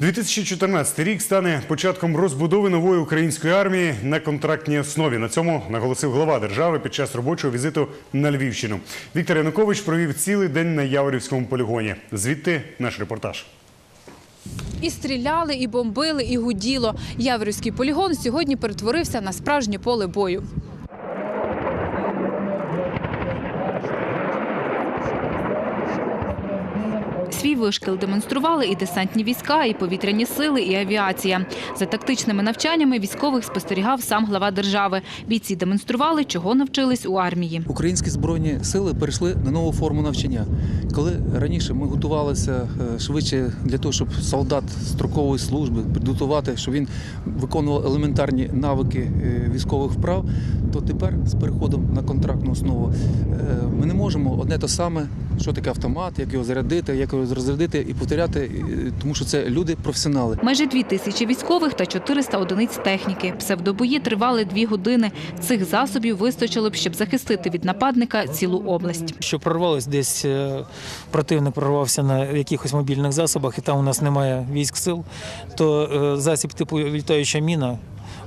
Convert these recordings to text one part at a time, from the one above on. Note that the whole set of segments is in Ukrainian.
2014 рік стане початком розбудови нової української армії на контрактній основі. На цьому наголосив глава держави під час робочого візиту на Львівщину. Віктор Янукович провів цілий день на Яворівському полігоні. Звідти наш репортаж. І стріляли, і бомбили, і гуділо. Яворівський полігон сьогодні перетворився на справжнє поле бою. Свій вишкіл демонстрували і десантні війська, і повітряні сили, і авіація. За тактичними навчаннями військових спостерігав сам глава держави. Бійці демонстрували, чого навчились у армії. Українські збройні сили перейшли на нову форму навчання. Коли раніше ми готувалися е, швидше для того, щоб солдат строкової служби підготувати, щоб він виконував елементарні навики е, військових вправ, то тепер з переходом на контрактну основу е, ми не можемо одне те саме, що таке автомат, як його зарядити, як його розрядити і повторяти, тому що це люди професіонали. Майже дві тисячі військових та 400 одиниць техніки. Псевдобої тривали дві години. Цих засобів вистачило б, щоб захистити від нападника цілу область. Що прорвалось десь е, противник прорвався на якихось мобільних засобах, і там у нас немає військ сил, то е, засіб типу літаюча міна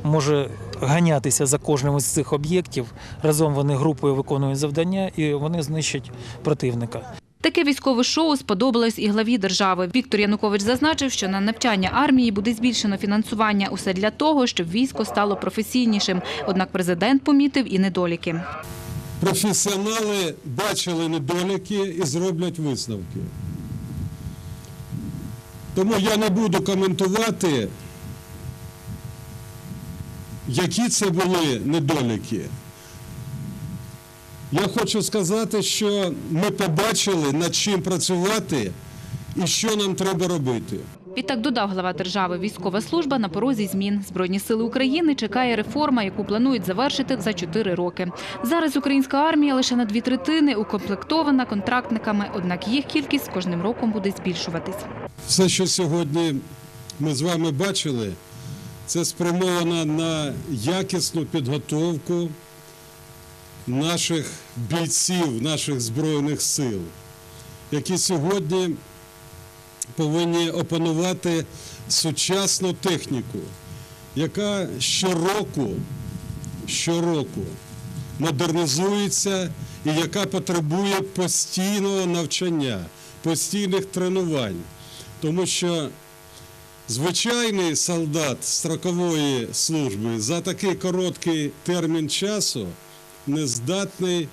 може ганятися за кожним із цих об'єктів. Разом вони групою виконують завдання і вони знищать противника. Таке військове шоу сподобалось і главі держави. Віктор Янукович зазначив, що на навчання армії буде збільшено фінансування. Усе для того, щоб військо стало професійнішим. Однак президент помітив і недоліки. професіонали бачили недоліки і зроблять висновки. Тому я не буду коментувати, які це були недоліки. Я хочу сказати, що ми побачили, над чим працювати і що нам треба робити. Відтак додав глава держави, військова служба на порозі змін. Збройні сили України чекає реформа, яку планують завершити за чотири роки. Зараз українська армія лише на дві третини укомплектована контрактниками, однак їх кількість з кожним роком буде збільшуватись. Все, що сьогодні ми з вами бачили, це спрямовано на якісну підготовку наших бійців, наших Збройних сил, які сьогодні повинні опанувати сучасну техніку, яка щороку, щороку модернізується і яка потребує постійного навчання, постійних тренувань. Тому що звичайний солдат строкової служби за такий короткий термін часу не здатний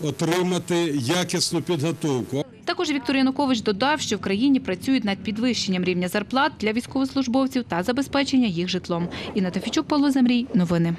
отримати якісну підготовку. Також Віктор Янукович додав, що в країні працюють над підвищенням рівня зарплат для військовослужбовців та забезпечення їх житлом. Інна Тофічук, Павло Замрій. Новини.